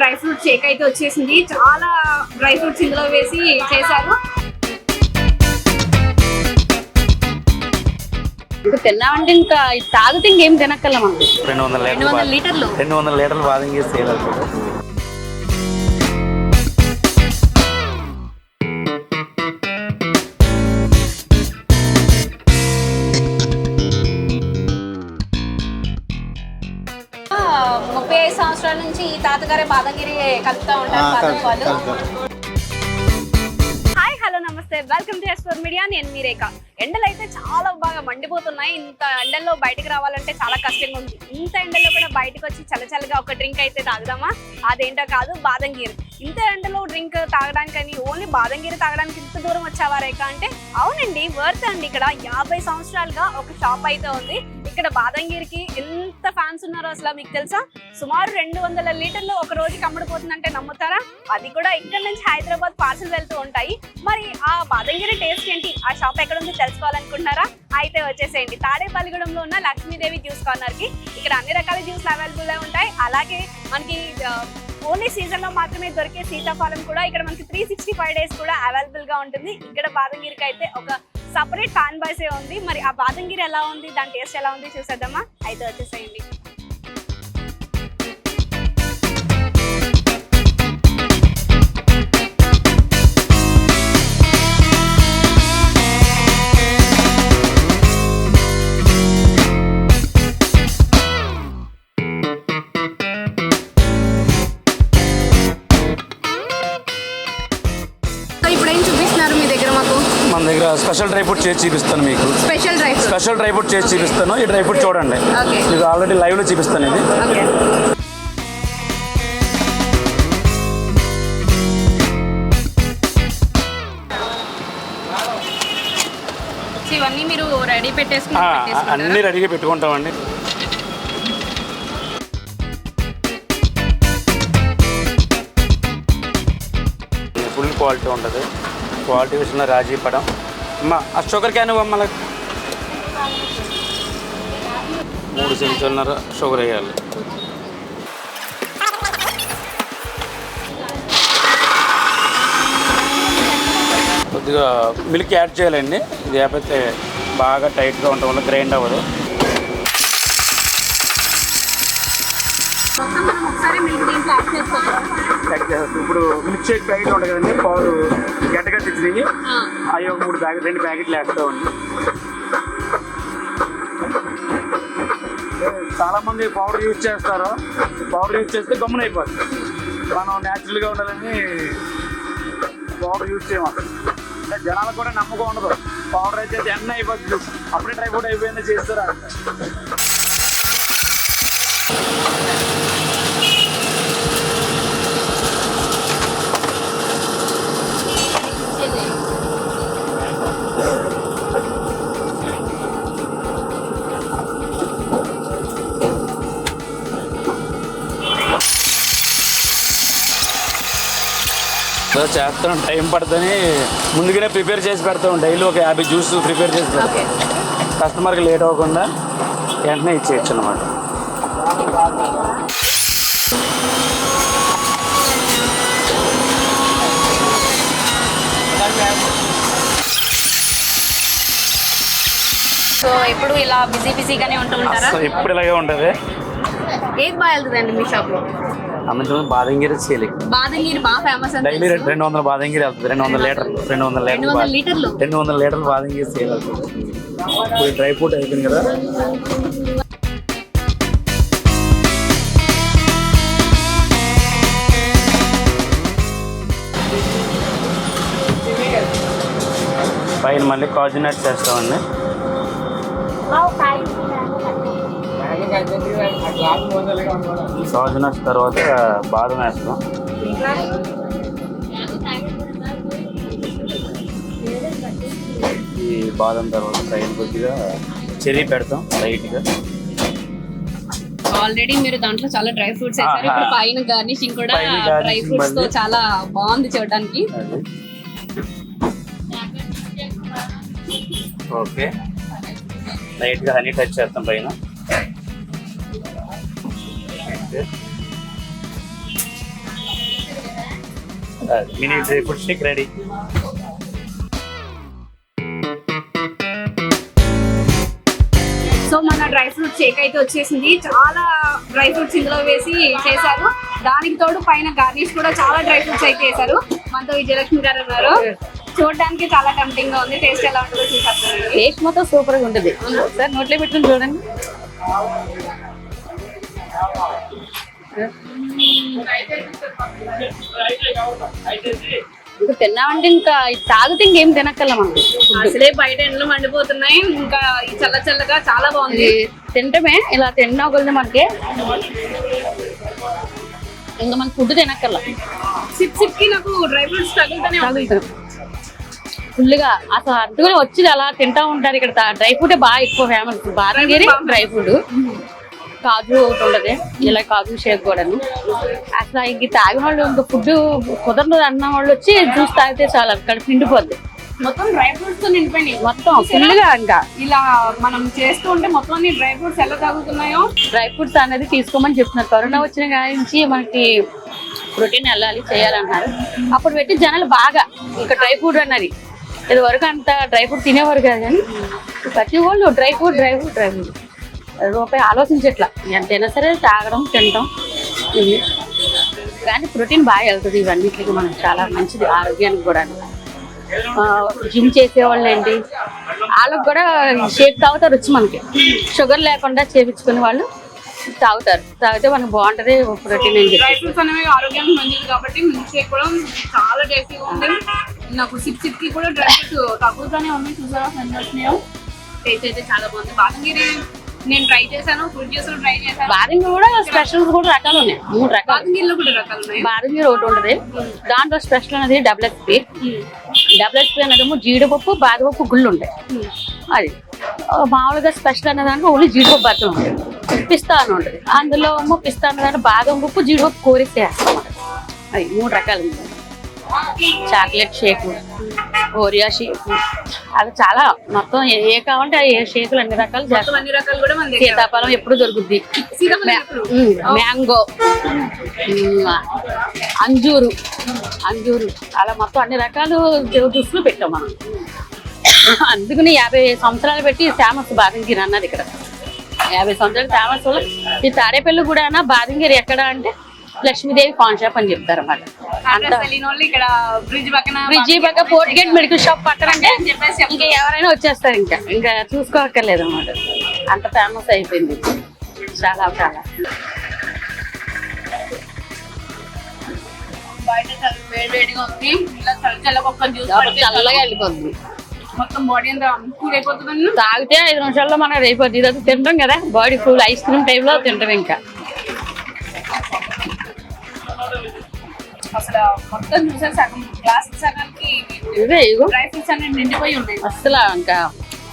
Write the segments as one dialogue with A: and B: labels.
A: Dry fruit shake అయితే వచ్చేసింది. చాలా డ్రై ఫ్రూట్స్ ఇందులో వేసి చేశారు. ఇప్పుడు తిన్నామంటే ఇంకా తాగితే ఇంకేం తినక్కల మనకి.
B: రెండు వందల
A: రెండు వందల లీటర్లు.
B: రెండు వందల లీటర్లు బాదం చేసి సేల్ అవుతుంది
A: సంవత్సరాల నుంచి ఈ తాతగారే బాదగిరి కలుపుతా ఉంటారు వాళ్ళు. హాయ్ హలో నమస్తే. Welcome to S four media నేను మీరేక ఎండలు అయితే చాలా బాగా మండిపోతున్నాయి. ఇంత ఎండల్లో బయటకు రావాలంటే చాలా కష్టంగా ఉంది. ఇంత ఎండలో కూడా బయటకు వచ్చి చల్లచల్లగా ఒక డ్రింక్ అయితే తాగుదామా? అదేంటో కాదు బాదంగీర్. ఇంత ఎండలో డ్రింక్ తాగడానికని ఓన్లీ బాదంగీర్ తాగడానికి ఇంత దూరం వచ్చావా రేఖ అంటే? అవునండి వర్త్ అండి. ఇక్కడ యాభై సంవత్సరాలుగా ఒక షాప్ అయితే ఉంది. ఇక్కడ బాదంగిరికి ఎంత ఫ్యాన్స్ ఉన్నారో అసలు మీకు తెలుసా? సుమారు రెండు వందల లీటర్లు ఒక రోజుకి అమ్ముడుపోతుందంటే నమ్ముతారా? అది కూడా ఇక్కడ నుంచి హైదరాబాద్ పార్సల్ వెళ్తూ ఉంటాయి. మరి ఆ బాదంగిరి టేస్ట్ ఏంటి? ఆ షాప్ ఎక్కడ ఉందో తెలుసుకోవాలనుకుంటున్నారా? అయితే వచ్చేసేయండి. తాడేపల్లిగూడెంలో ఉన్న లక్ష్మీదేవి జ్యూస్ కార్నర్కి. ఇక్కడ అన్ని రకాల జ్యూస్ అవైలబుల్ ఉంటాయి. అలాగే మనకి ఓన్లీ సీజన్లో మాత్రమే దొరికే సీతాఫలం కూడా ఇక్కడ మనకి త్రీ సిక్స్టీ ఫైవ్ డేస్ కూడా అవైలబుల్గా ఉంటుంది. ఇక్కడ బాదంగిరికి అయితే ఒక సపరేట్ ఫ్యాన్ బాయ్సే ఉంది. మరి ఆ బాదంగిరి ఎలా ఉంది? దాని టేస్ట్ ఎలా ఉంది? చూసేద్దామా? అయితే వచ్చేసేయండి.
B: స్పెషల్ డ్రై ఫ్రూట్ చేసి చూపిస్తాను మీకు.
A: Special dry fruit
B: special dry fruit చేసి చూపిస్తాను. ఈ డ్రై ఫ్రూట్ చూడండి.
A: ఓకే.
B: మీకు ఆల్రెడీ లైవ్లో చూపిస్తాను ఇది? అన్ని రెడీగా పెట్టుకుంటామండి. ఫుల్ క్వాలిటీ ఉంటుంది. క్వాలిటీ విషయంలో రాజీ పడం. అమ్మ ఆ షుగర్ క్యాన్ మళ్ళీ. మూడు చెంచాలన్నర షుగర్ వేయాలి. కొద్దిగా మిల్క్ యాడ్ చేయాలండి. ఇది లేకపోతే బాగా టైట్గా ఉండటం వల్ల గ్రైండ్ అవ్వదు. ఇప్పుడు మిల్క్ షేక్ ప్యాకెట్ ఉంటుంది కదండి పాలు గడ్డగా తెచ్చినవి. అవి ఒక మూడు ప్యాకెట్ రెండు ప్యాకెట్లు వేస్తామండి చాలా మంది పౌడర్ యూజ్ చేస్తారు. పౌడర్ యూజ్ చేస్తే గమ్మున అయిపోతుంది మనం న్యాచురల్గా ఉండాలని పౌడర్ యూజ్ చేయము? అంటే జనాలకు కూడా నమ్మకం ఉండదు. పౌడర్ అయితే ఎన్న అయిపోతుంది అప్పుడే డ్రై ఫ్రూట్ అయిపోయింది చేస్తారా? సో చేస్తాం టైం పడుతుంది ముందుగానే ప్రిపేర్ చేసి పెడతాం. డైలీ ఒక యాభై జ్యూస్ ప్రిపేర్ చేసి పెడతాం. కస్టమర్కి లేట్ అవ్వకుండా వెంటనే ఇచ్చేయచ్చు అనమాట
A: సో ఎప్పుడు ఇలా బిజీ బిజీగానే ఉంటూ ఉంటారా?
B: ఎప్పుడు ఇలాగే ఉంటుంది.
A: ఏది బాగా వెళ్తుందండి మీ షాప్
B: అందులో బాదంగిరి సేలి
A: బాదంగిరి బాగా ఫేమస్
B: డైలీ రెండు వందల బాదంగిరి వెళ్తుంది. రెండు వందల లీటర్లు రెండు వందల
A: రెండు
B: లీటర్లు
A: వందల
B: బాద-
A: లీటర్లు.
B: రెండు వందల లీటర్లు బాదంగిరి సేల్ అవుతుంది ఇప్పుడు డ్రై ఫ్రూట్ అయిపోయింది కదా. పైన మళ్ళీ కాజు నట్స్ నట్స్ తర్వాత బాదం వేస్తాం. ఈ బాదం తర్వాత పైన కొద్దిగా చెరీ పెడతాం లైట్గా.
A: ఆల్రెడీ మీరు దాంట్లో చాలా డ్రై ఫ్రూట్స్ వేసారు. ఇప్పుడు పైన గార్నిషింగ్ కూడా డ్రై
B: ఫ్రూట్స్తో.
A: చాలా బాగుంది చూడడానికి.
B: ఓకే. లైట్గా హనీ టచ్ చేస్తాం పైన.
C: స్టిక్ రెడీ
A: సో మన డ్రై ఫ్రూట్ షేక్ అయితే వచ్చేసింది. చాలా డ్రై ఫ్రూట్స్ ఇందులో వేసి చేశారు. దానికి తోడు పైన గార్నిష్ కూడా చాలా డ్రై ఫ్రూట్స్ అయితే వేశారు మనతో విజయలక్ష్మి గారు ఉన్నారు. చూడడానికి చాలా టెంప్టింగ్గా ఉంది. టేస్ట్ ఎలా ఉంటుందో చూసేస్తాను
D: టేస్ట్ మొత్తం సూపర్గా ఉంటుంది. సార్ నోట్లో పెట్టుకుని చూడండి. ఇంకా తిన్నామంటే ఇంకా తాగితే ఇంకేం తినక్కర్ల మనకి
A: అసలే బయట ఎండలు మండిపోతున్నాయి. ఇంకా ఈ చల్ల చల్లగా చాలా బాగుంది.
D: తింటమే ఇలా తిన్నా ఒకరిని మనకి. ఇంకా మన ఫుడ్ తినక్కర్ల.
A: సిప్ సిప్కి నాకు డ్రై ఫ్రూట్స్ తగులుతూనే
D: ఫుల్గా అసలు అడ్డుగా వచ్చి అలా తింటా ఉంటారు. ఇక్కడ డ్రై ఫ్రూట్ బాగా ఎక్కువ ఫేమస్. బాదంగిరి డ్రై ఫ్రూట్. కాజు ఒకటి ఉండదు ఇలా కాజు షేక్ కూడాను. అసలు ఇంక తాగిన వాళ్ళు ఇంకా ఫుడ్ కుదరదు అన్న వాళ్ళు వచ్చి జ్యూస్ తాగితే చాలా అక్కడ పిండిపోద్ది
A: మొత్తం డ్రై ఫ్రూట్స్తో నిండిపోయినాయి.
D: మొత్తం ఫుల్గా ఇంకా.
A: ఇలా మనం చేస్తూ ఉంటే మొత్తం అన్ని డ్రై ఫ్రూట్స్ ఎలా తగులుతున్నాయో
D: డ్రై ఫ్రూట్స్ అనేది తీసుకోమని చెప్తున్నారు. కరోనా వచ్చిన కాడి నుంచి మనకి ప్రోటీన్ వెళ్ళాలి చేయాలన్నారు. అప్పుడు పెట్టి జనాలు బాగా ఇంకా డ్రై ఫ్రూట్ అన్నది. ఇది వరకు అంత డ్రై ఫ్రూట్ తినేవారు కాదు కానీ ప్రతి వాళ్ళు dry fruit dry fruit dry fruit. రూపాయి ఆలోచించట్లా. ఎంతైనా సరే తాగడం తినడం ఇవి. కానీ ప్రోటీన్ బాగా వెళ్తుంది ఇవన్నిటికి మనకు చాలా మంచిది ఆరోగ్యానికి కూడా జిమ్ చేసేవాళ్ళు ఏంటి? వాళ్ళకి కూడా షేక్ తాగుతారు వచ్చి మనకి. షుగర్ లేకుండా చేపించుకునే వాళ్ళు తాగుతారు. తాగితే మనకు బాగుంటది ప్రోటీన్ అని చెప్పి
A: ఆరోగ్యానికి మంచిది కాబట్టి మిల్క్ షేక్ కూడా చాలా టేస్టీగా ఉంది. నాకు సిప్ సిప్కి కూడా డ్రై ఫ్రూట్స్ తగ్గుతూనే ఉన్నాయి. చూసారా సందర్శనీయం? టేస్ట్ అయితే చాలా బాగుంది. బాసంగిరి నేను ట్రై చేశాను ఫ్రూట్ జ్యూస్ ట్రై చేశాను.
D: బాదంగి కూడా స్పెషల్స్ కూడా రకాలు ఉన్నాయి. మూడు రకాలు.
A: కూడా రకాలు ఉన్నాయి.
D: బాదంగి ఒకటి ఉంటుంది. దాంట్లో స్పెషల్ అనేది డబుల్ ఎస్పీ డబుల్ ఎస్పీ అనేదేమో జీడిపప్పు బాదపప్పు గుళ్ళు ఉంటాయి. అది. ఆ, మామూలుగా స్పెషల్ అనే దాంట్లో ఓన్లీ జీడిపప్పు బద్దం ఉంటుంది. పిస్తా అని ఉంటుంది. అందులో ఏమో పిస్తా అనే దాంట్లో బాదం పప్పు జీడిపప్పు కోరిస్తే అది మూడు రకాలు ఉన్నాయి. Chocolate shake Oreo shake. అలా చాలా మొత్తం ఏ- కావాలంటే ఏ షేకులు అన్ని రకాలు చేస్తాం.
A: అన్ని రకాలు కూడా
D: సీతాఫలం ఎప్పుడు దొరుకుద్ది? మ్యాంగో. అంజూరు. అంజూరు. అలా మొత్తం అన్ని రకాలు జ్యూస్లు పెట్టాం మనం. అందుకని యాభై సంవత్సరాలు పెట్టి ఫేమస్ బాదంగిరి అన్నది ఇక్కడ. యాభై సంవత్సరాలు ఫేమస్ ఈ తాడేపల్లి కూడా బాదంగిరి ఎక్కడ అంటే లక్ష్మీదేవి పాన్ షాప్ అని చెప్తారు అన్నమాట
A: బ్రిడ్జ్
D: పక్క పోర్ట్ గేట్ మెడికల్ షాప్ పక్కన అంటే ఇంకా ఎవరైనా వచ్చేస్తారు ఇంకా. ఇంకా చూసుకోక్కర్లేదు అనమాట అంత ఫేమస్ అయిపోయింది. చాలా చాలా.
A: చల్లగా
D: వెళ్ళిపోతుంది
A: మొత్తం బాడీ అంతా కూల్ అయిపోతుంది
D: తాగితే ఐదు నిమిషాల్లో మనం అయిపోద్ది. ఇదంతా తింటాం కదా. బాడీ ఫుల్ ఐస్ క్రీమ్ టైప్లో తింటాం ఇంకా.
A: అసలు మొత్తం చూసారు సగం గ్లాస్ సగానికి
D: ఇవే ఇగో.
A: డ్రై ఫ్రూట్స్ అన్ని నిండిపోయి ఉన్నాయి
D: అసలు ఇంకా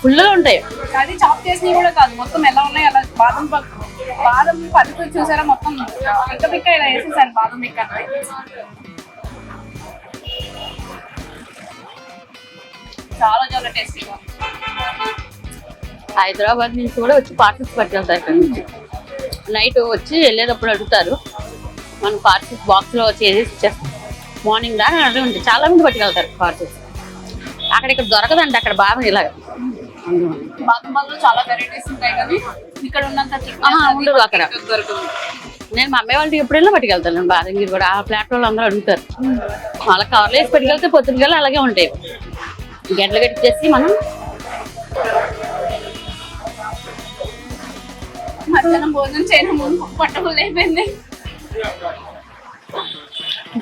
D: ఫుల్గా ఉంటాయి.
A: అది చాప్ చేసినవి కూడా కాదు మొత్తం ఎలా ఉన్నాయి అలా బాదం బాదం పలుకు చూసారా మొత్తం? పిక్క పిక్క ఇలా వేసేసారు బాదం పిక్క. చాలా చాలా టేస్టీగా
D: హైదరాబాద్ నుంచి కూడా వచ్చి పార్సల్స్ పట్టుకెళ్తారు ఇక్కడ నుంచి. నైట్ వచ్చి వెళ్ళేటప్పుడు అడుగుతారు. మనం బాక్స్లో చేసి ఇచ్చేస్తాం మార్నింగ్ దాకా అదే ఉంటుంది. చాలా మంది పట్టుకెళ్తారు పార్సల్స్ అక్కడ ఇక్కడ దొరకదండి అక్కడ బాగా ఇలాగ
A: బాదం పాలలో చాలా వెరైటీస్ ఉంటాయి కానీ ఇక్కడ ఉన్నంత thickness
D: ఆహా,
A: అది
D: ఉండదు అక్కడ. నేను మా అమ్మాయి వాళ్ళకి ఎప్పుడైనా పట్టుకెళ్తాను. బాదంగిరి కూడా ఆ వాళ్ళు అందరూ అడుగుతారు. వాళ్ళ కవర్లు వేసి పట్టుకెళ్తే పొద్దున అలాగే ఉంటాయి. గంటలు కట్టించేసి మనం
A: మధ్యాహ్నం భోజనం చేయడం ముందు పట్టబుల్ అయిపోయింది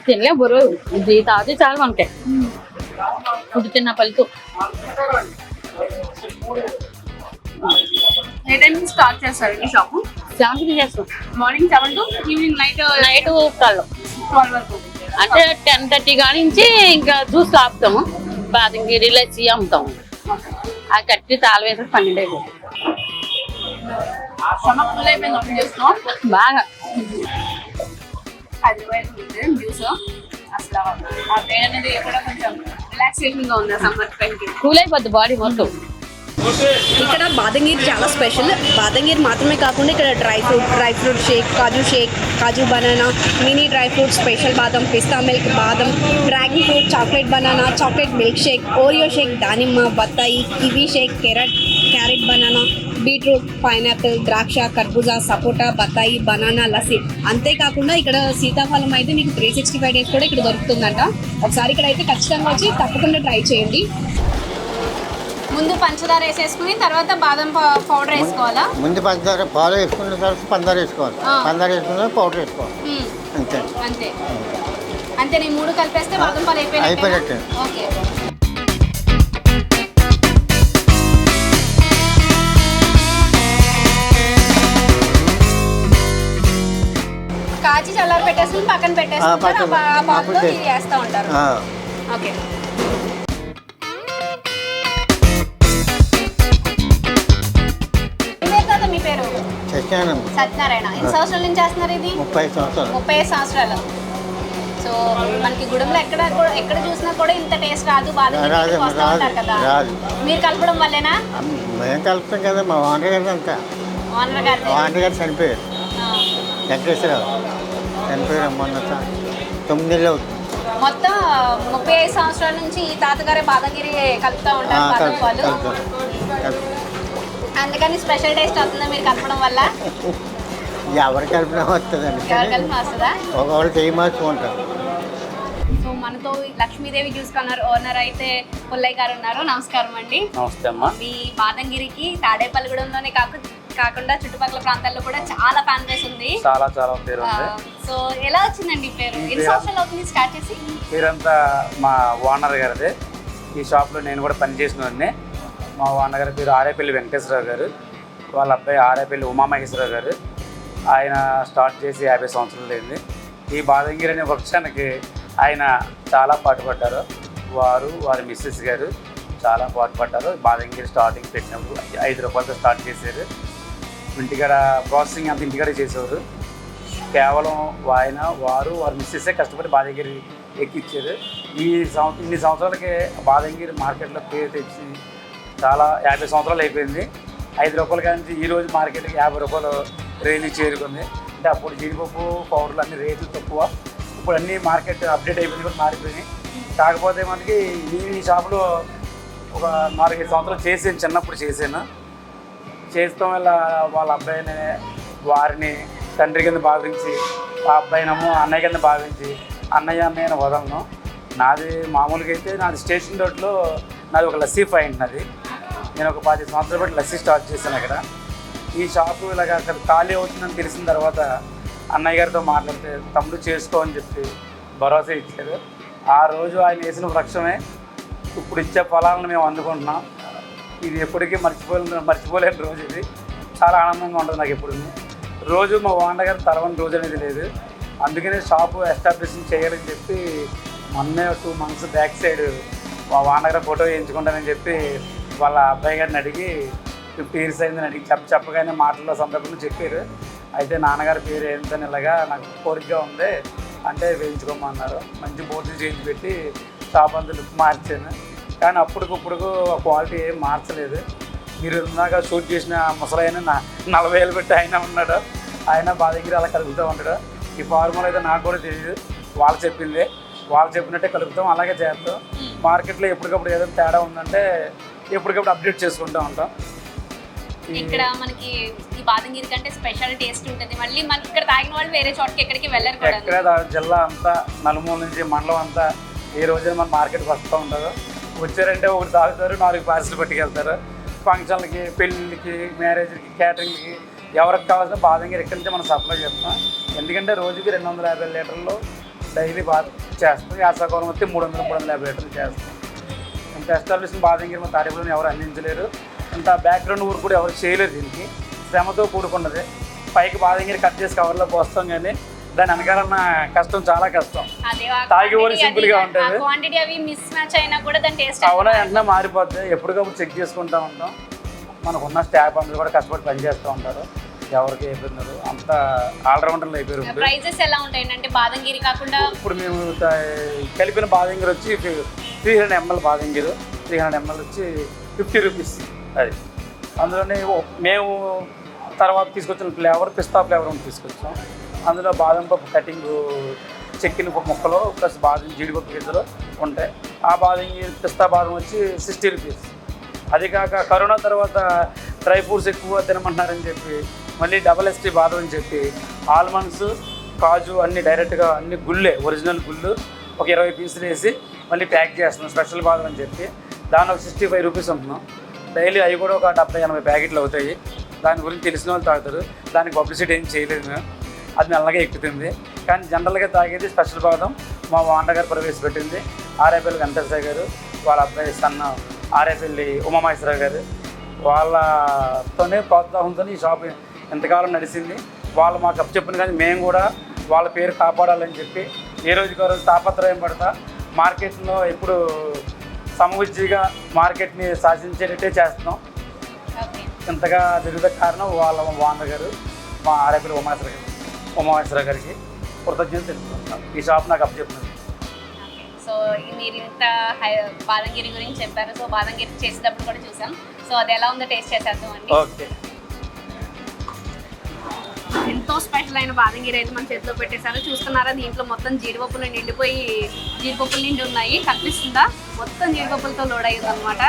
D: తినలే బరువు ఇది తాగితే చాలు మనకి. ఫుడ్ తిన్న ఫలితం.
A: ఏ టైం స్టార్ట్ చేస్తారు ఈ షాప్?
D: శాంతి చేస్తాం
A: morning seven to evening night
D: night
A: twelve. వరకు.
D: అంటే టెన్ థర్టీ కాడి నుంచి ఇంకా జ్యూస్ ఆపుతాము బాదంగిరి లస్సీ అమ్ముతాము. ఆ కట్టి తాళ వేసి పన్నెండు అయిపోతుంది. బాగా.
A: హైదరాబాద్ ఉంది జ్యూస్ అసలు ఆ పేరు అనేది కూడా కొంచెం రిలాక్సేషన్గా ఉంది సమ్మర్ టైం కి.
D: కూల్ అయిపోద్ది బాడీ మొత్తం.
A: ఇక్కడ బాదంగీర్ చాలా స్పెషల్ బాదంగీర్ మాత్రమే కాకుండా ఇక్కడ dry fruit dry fruit shake కాజు షేక్ కాజు banana mini dry fruit special బాదం పిస్తా మిల్క్ బాదం dragon fruit chocolate banana chocolate milk shake Oreo shake దానిమ్మ బత్తాయి kiwi shake carrot carrot banana beetroot pineapple ద్రాక్ష కర్బూజా సపోటా బత్తాయి బనానా లస్సీ. అంతేకాకుండా ఇక్కడ సీతాఫలం అయితే మీకు త్రీ సిక్స్టీ ఫైవ్ డేస్ కూడా ఇక్కడ దొరుకుతుందంట. ఒకసారి ఇక్కడ అయితే ఖచ్చితంగా వచ్చి తప్పకుండా ట్రై చేయండి. ముందు పంచదార వేసేసుకుని తర్వాత బాదం పౌడర్ వేసుకోవాలా?
C: ముందు పంచదార పాలు వేసుకున్న తర్వాత పంచదార వేసుకోవాలి. పంచదార వేసుకున్న తర్వాత పౌడర్ వేసుకోవాలి. అంతే.
A: అంతే. అంతే నేను మూడు కలిపేస్తే బాదం పాలు అయిపోయినట్టే
C: అయిపోయినట్టే.
A: ఓకే. కాచి చల్లారి పెట్టేసుకుని పక్కన పెట్టేసుకుంటారు ఆ ఇది వేస్తూ ఉంటారు. ఓకే. మీ పేరు? సత్యనారాయణ. ఎన్ని సంవత్సరాల నుంచి చేస్తున్నారు ఇది?
C: ముప్పై సంవత్సరాలు.
A: ముప్పై ఐదు సంవత్సరాలు. సో మనకి గుడంలో ఎక్కడ కూడా ఎక్కడ చూసినా కూడా ఇంత టేస్ట్ రాదు ఉంటారు కదా. మీరు కలపడం వల్లేనా?
C: మేము కలుపుతాం కదా మా ఓనర్ గారు అంతా.
A: ఓనర్ గారి
C: ఓనర్ గారు చనిపోయారు. వెంకటేశ్వరరావు. చనిపోయారు మొన్న స- తొమ్మిది నెలలు అవుతుంది.
A: మొత్తం ముప్పై ఐదు సంవత్సరాల నుంచి ఈ తాతగారే బాదంగిరి కలుపుతూ ఉంటారు. అందుకని స్పెషల్ టేస్ట్ వస్తుందా మీరు కలపడం వల్ల?
C: ఎవరు కలిపినా వస్తుందండి?
A: ఎవరు కలిపి వస్తుందా?
C: ఒకళ్ళు చేయి మార్చుకుంటారు
A: మనతో లక్ష్మీదేవి జ్యూస్ కార్నర్ ఓనర్ అయితే పుల్లయ్య గారు ఉన్నారు. నమస్కారం అండి.
B: నమస్తే అమ్మా.
A: మీ బాదంగిరికి తాడేపల్లిగూడెంలోనే కాకు కాకుండా చుట్టుపక్కల ప్రాంతాల్లో కూడా చాలా ఫ్యాన్ బేస్ ఉంది.
B: చాలా చాలా పేరు
A: సో ఎలా వచ్చిందండి పేరు? ఎన్ని సంవత్సరాలు అవుతుంది స్టార్ట్ చేసి?
B: పేరంతా మా ఓనర్ గారిదే. ఈ షాప్లో నేను కూడా పనిచేసిన వాడిని. మా ఓనర్ గారి పేరు ఆరేపల్లి వెంకటేశ్వరరావు గారు. వాళ్ళ అబ్బాయి ఆరేపల్లి ఉమామహేశ్వరరావు గారు. ఆయన స్టార్ట్ చేసి యాభై సంవత్సరాలు అయింది. ఈ బాదంగిరి అనే వృక్షానికి ఆయన చాలా పాటుపడ్డారు. వారు వారి మిస్సెస్ గారు చాలా పాటుపడ్డారు. బాదంగిరి స్టార్టింగ్ పెట్టినప్పుడు ఐదు రూపాయలతో స్టార్ట్ చేశారు. ఇంటికాడ ప్రాసెసింగ్ అంత ఇంటికాడ చేసేవారు. కేవలం ఆయన వారు వారి మిస్సెస్సే కష్టపడి బాదగిరి ఎక్కిచ్చారు. ఈ సంవత్సరం ఇన్ని సంవత్సరాలకి బాదంగిరి మార్కెట్లో పేరు తెచ్చి చాలా యాభై సంవత్సరాలు అయిపోయింది. ఐదు రూపాయల కానీ ఈ రోజు మార్కెట్కి యాభై రూపాయలు రేంజ్ చేరుకుంది. అంటే అప్పుడు జీడిపప్పు పౌడర్లు అన్ని రేట్లు తక్కువ. ఇప్పుడు అన్ని మార్కెట్ అప్డేట్ అయిపోయింది కూడా మారిపోయినాయి. కాకపోతే మనకి నేను ఈ షాపులో ఒక నాలుగైదు సంవత్సరాలు చేసాను చిన్నప్పుడు చేశాను చేస్తాం వల్ల వాళ్ళ అబ్బాయిని వారిని తండ్రి కింద భావించి ఆ అబ్బాయినేమో అన్నయ్య కింద భావించి అన్నయ్య అన్నయ్యను వదలను. నాది మామూలుగా అయితే నాది స్టేషన్ రోడ్లో నాది ఒక లస్సీ పాయింట్ నాది. నేను ఒక పది సంవత్సరాలు బట్టి లస్సీ స్టార్ట్ చేశాను అక్కడ. ఈ షాపు ఇలాగ అక్కడ ఖాళీ అవుతుందని తెలిసిన తర్వాత అన్నయ్య గారితో మాట్లాడితే తమ్ముడు చేసుకో అని చెప్పి భరోసా ఇచ్చారు. ఆ రోజు ఆయన వేసిన వృక్షమే ఇప్పుడు ఇచ్చే ఫలాలను మేము అందుకుంటున్నాం. ఇది ఎప్పటికీ మర్చిపోలేని మర్చిపోలేని రోజు ఇది. చాలా ఆనందంగా ఉంటుంది నాకు ఎప్పుడు. రోజు మా వాండ గారు రోజు అనేది లేదు. అందుకనే షాపు ఎస్టాబ్లిష్ చేయాలని చెప్పి మొన్నే టూ మంత్స్ బ్యాక్ సైడ్ మా వాండగారు ఫోటో వేయించుకుంటానని చెప్పి వాళ్ళ అబ్బాయి గారిని అడిగి ఫిఫ్టీ ఇయర్స్ అయిందని అడిగి చెప్ప చెప్పగానే మాటల్లో సందర్భంలో చెప్పారు. అయితే నాన్నగారి పేరు ఏంటని ఇలాగా నాకు కోరికగా ఉంది. అంటే వేయించుకోమన్నారు. మంచి బోర్డు చేయించి పెట్టి షాప్ అంతా లుక్ మార్చాను. కానీ అప్పటికప్పుడు క్వాలిటీ ఏం మార్చలేదు. మీరు ఇందాక షూట్ చేసిన ముసలైన నా నలభై ఏళ్ళు పెట్టి ఆయన ఉన్నాడు. ఆయన బాగా దగ్గర అలా కలుపుతూ ఉంటాడు. ఈ ఫార్ములా అయితే నాకు కూడా తెలియదు వాళ్ళు చెప్పింది. వాళ్ళు చెప్పినట్టే కలుపుతాం అలాగే చేస్తాం. మార్కెట్లో ఎప్పటికప్పుడు ఏదైనా తేడా ఉందంటే ఎప్పటికప్పుడు అప్డేట్ చేసుకుంటూ ఉంటాం.
A: ఇక్కడ మనకి ఈ బాదంగిరి కంటే స్పెషల్ టేస్ట్ ఉంటుంది. మళ్ళీ మనకి ఇక్కడ తాగిన వాళ్ళు వేరే చోటకి ఎక్కడికి వెళ్ళరు కూడా
B: ఎక్కడ జిల్లా అంతా నలుమూల నుంచి మండలం అంతా ఏ రోజైనా మన మార్కెట్కి వస్తూ ఉంటారు వచ్చారంటే ఒకటి తాగుతారు నాలుగు పార్సల్ పట్టుకెళ్తారు. ఫంక్షన్లకి పెళ్ళిళ్ళకి మ్యారేజ్కి క్యాటరింగ్కి ఎవరికి కావాల్సిన బాదంగిరి ఇక్కడి నుంచి మనం సప్లై చేస్తాం ఎందుకంటే రోజుకి రెండు వందల యాభై లీటర్లు డైలీ బా చేస్తాం. యాసకాలం వస్తే మూడు వందల మూడు వందల యాభై లీటర్లు చేస్తాం. ఇంత ఎస్టాబ్లిష్ బాదంగిరి మా తాడేపులను ఎవరు అందించలేరు. ఇంత బ్యాక్గ్రౌండ్ ఊరు కూడా ఎవరు చేయలేరు దీనికి. శ్రమతో కూడుకున్నది. పైకి బాదంగిరి కట్ చేసి కవర్లో పోస్తాం కానీ దాని వెనకాలన్న కష్టం చాలా కష్టం. తాగి పోనీ simple గా ఉంటది.
A: క్వాంటిటీ అవి మిస్ మ్యాచ్ అయినా కూడా దాని టేస్ట్
B: అవునా? వెంటనే మారిపోద్ది. ఎప్పటికప్పుడు చెక్ చేసుకుంటూ ఉంటాం. మనకున్న స్టాఫ్ అందరూ కూడా కష్టపడి పనిచేస్తూ ఉంటారు. ఎవరికి అయిపోయినారు అంత ఆల్రౌండర్లు అయిపోయారు
A: ప్రైజెస్ ఎలా బాదంగిరి కాకుండా
B: ఇప్పుడు మేము కలిపిన బాదంగిరి వచ్చి త్రీ హండ్రెడ్ ఎంఎల్ బాదంగిరి. త్రీ హండ్రెడ్ ఎంఎల్ వచ్చి ఫిఫ్టీ రూపీస్ అది. అందులోనే మేము తర్వాత తీసుకొచ్చిన ఫ్లేవర్ పిస్తా ఫ్లేవర్ అని తీసుకొచ్చాం. అందులో బాదం పప్పు కటింగ్ చెక్కిన పప్పు ముక్కలు ప్లస్ బాదం జీడిపప్పు గింజలు ఉంటాయి. ఆ బాదం పిస్తా బాదం వచ్చి సిక్స్టీ రూపీస్ అది కాక కరోనా తర్వాత డ్రై ఫ్రూట్స్ ఎక్కువ తినమంటున్నారని చెప్పి మళ్ళీ డబల్ ఎస్టీ బాదం అని చెప్పి ఆల్మండ్స్ కాజు అన్ని డైరెక్ట్గా అన్ని గుళ్ళే ఒరిజినల్ గుళ్ళు ఒక ఇరవై పీసులు వేసి మళ్ళీ ప్యాక్ చేస్తున్నాం స్పెషల్ బాదం అని చెప్పి. దాని ఒక సిక్స్టీ ఫైవ్ రూపీస్ ఉంటున్నాం. డైలీ అవి కూడా ఒక డెబ్బై ఎనభై ప్యాకెట్లు అవుతాయి. దాని గురించి తెలిసిన వాళ్ళు తాగుతారు. దానికి పబ్లిసిటీ ఏం చేయలేదు మేము. అది మెల్లగా ఎక్కుతుంది. కానీ జనరల్గా తాగేది స్పెషల్ బాదం మా వాండ గారు ప్రవేశపెట్టింది. ఆర్ఐపల్లి వెంకటేశ్వర గారు వాళ్ళ అబ్బాయి సన్న ఆర్ఐపల్లి ఉమామహేశ్వరరావు గారు. వాళ్ళతోనే ప్రోత్సాహంతో ఈ షాప్ ఎంతకాలం నడిచింది. వాళ్ళు మాకు అప్పు చెప్పిన కానీ మేము కూడా వాళ్ళ పేరు కాపాడాలని చెప్పి ఏ రోజుకి రోజు తాపత్రయం పడతా మార్కెట్లో ఎప్పుడు సమవుజ్జిగా మార్కెట్ని శాసించేటట్టే చేస్తున్నాం. ఇంతగా జరుగుత కారణం వాళ్ళ వాంద గారు మా ఆడపిల్ల ఉమాశ్వర గారు ఉమాశ్వర గారికి కృతజ్ఞత తెలుపుకుంటున్నాం. ఈ షాప్ నాకు అప్పచెప్పినది
A: సో మీరు ఇంత బాదంగిరి గురించి చెప్పారు. సో బాదంగిరి చేసేటప్పుడు కూడా చూసాం. సో అది ఎలా ఉందో టేస్ట్ చేసేద్దాం అండి.
B: ఓకే.
A: ఎంతో స్పెషల్ అయిన బాదంగిరి అయితే మన చేతిలో పెట్టేశారు. చూస్తున్నారా దీంట్లో మొత్తం జీడిపప్పులు నిండిపోయి జీడిపప్పులు నిండి ఉన్నాయి. కనిపిస్తుందా? మొత్తం జీడిపప్పులతో లోడ్ అయ్యింది అనమాట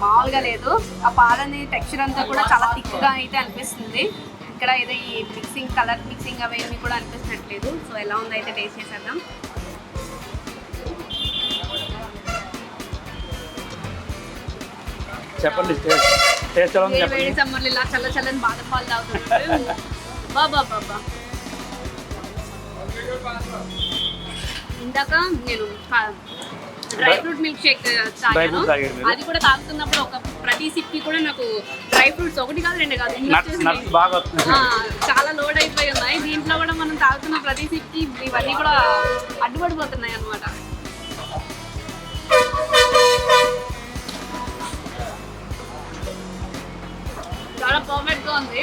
A: మామూలుగా లేదు. ఆ పాలని టెక్స్చర్ అంతా కూడా చాలా థిక్గా అయితే అనిపిస్తుంది. ఇక్కడ ఏదో ఈ మిక్సింగ్ కలర్ మిక్సింగ్ అవన్నీ కూడా అనిపిస్తున్నట్లేదు సో ఎలా ఉందో అయితే టేస్ట్ చేసేద్దాం.
B: చెప్పండి
A: వేడి సమ్మర్లు ఇలా చల్ల చల్లని బాదం పాలు తాగుతుంటే బాబా బాబా ఇందాక నేను డ్రై ఫ్రూట్ మిల్క్ షేక్ తాగాను? అది కూడా తాగుతున్నప్పుడు ఒక ప్రతి సిప్కి కూడా నాకు డ్రై ఫ్రూట్స్ ఒకటి కాదు రెండు కాదు చాలా లోడ్ అయిపోయి ఉన్నాయి. దీంట్లో కూడా మనం తాగుతున్న ప్రతి సిప్కి ఇవన్నీ కూడా అడ్డుపడిపోతున్నాయి అన్నమాట. చాలా పర్ఫెక్ట్గా ఉంది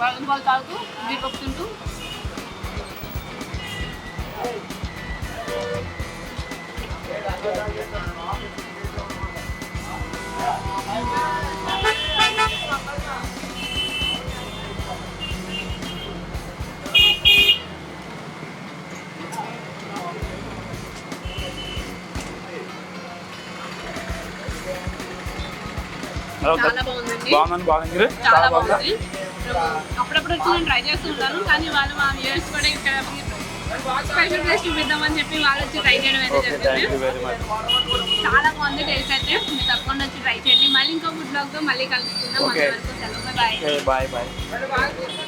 A: పాలు తాగుతూ తింటూ. బాగుందండి.
B: బాగుంది
A: చాలా బాగుంది? అప్పుడప్పుడు వచ్చి నేను ట్రై చేస్తూ ఉంటాను కానీ వాళ్ళు మా వ్యూయర్స్ కూడా ఇక్కడ స్పెషల్ టేస్ట్ చూపిద్దామని చెప్పి వాళ్ళు వచ్చి ట్రై చేయడం అయితే జరిగింది చాలా బాగుంది టేస్ట్ అయితే. మీరు తప్పకుండా వచ్చి ట్రై చేయండి. మళ్ళీ ఇంకో ఫుడ్ బ్లాగ్తో మళ్ళీ కలుసుకుందాం. అంతవరకు సెలవు. Bye
B: bye bye